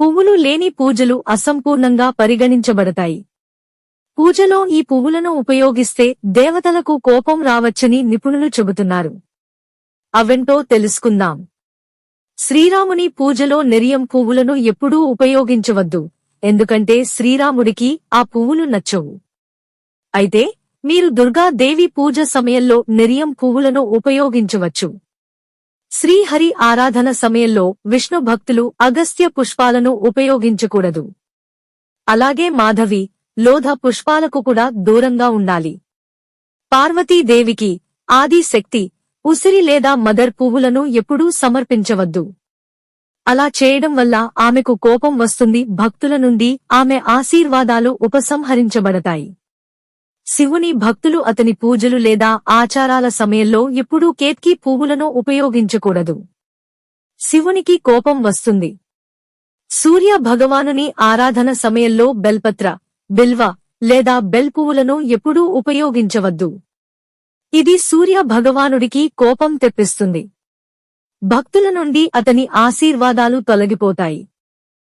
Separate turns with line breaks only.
పువ్వులు లేని పూజలు అసంపూర్ణంగా పరిగణించబడతాయి. పూజలో ఈ పువ్వులను ఉపయోగిస్తే దేవతలకు కోపం రావచ్చని నిపుణులు చెబుతున్నారు. అవెంటో తెలుసుకుందాం. శ్రీరాముని పూజలో నెరియం పువ్వులను ఎప్పుడూ ఉపయోగించవద్దు ఎందుకంటే శ్రీరాముడికి ఆ పువ్వులు నచ్చవు. అయితే మీరు దుర్గాదేవి పూజ సమయంలో నెరియం పువ్వులను ఉపయోగించవచ్చు. శ్రీహరి ఆరాధన సమయంలో విష్ణు భక్తులు అగస్త్య పుష్పాలను ఉపయోగించకూడదు. అలాగే మాధవి లోధ పుష్పాలకు కూడా దూరంగా ఉండాలి. పార్వతీదేవికి ఆది శక్తి ఉసిరి లేదా మదర్ పువ్వులను ఎప్పుడూ సమర్పించవద్దు. అలా చేయడం వల్ల ఆమెకు కోపం వస్తుంది భక్తుల నుండి ఆమె ఆశీర్వాదాలు ఉపసంహరించబడతాయి. శివుని భక్తులు అతని పూజలు లేదా ఆచారాల సమయంలో ఎప్పుడూ కేత్కి పువ్వులను ఉపయోగించకూడదు. శివునికి కోపం వస్తుంది. సూర్య భగవానుని ఆరాధన సమయంలో బెల్పత్ర బిల్వ లేదా బెల్ పువ్వులను ఎప్పుడూ ఉపయోగించవద్దు. ఇది సూర్య భగవానుడికి కోపం తెప్పిస్తుంది. భక్తుల నుండి అతని ఆశీర్వాదాలు తొలగిపోతాయి.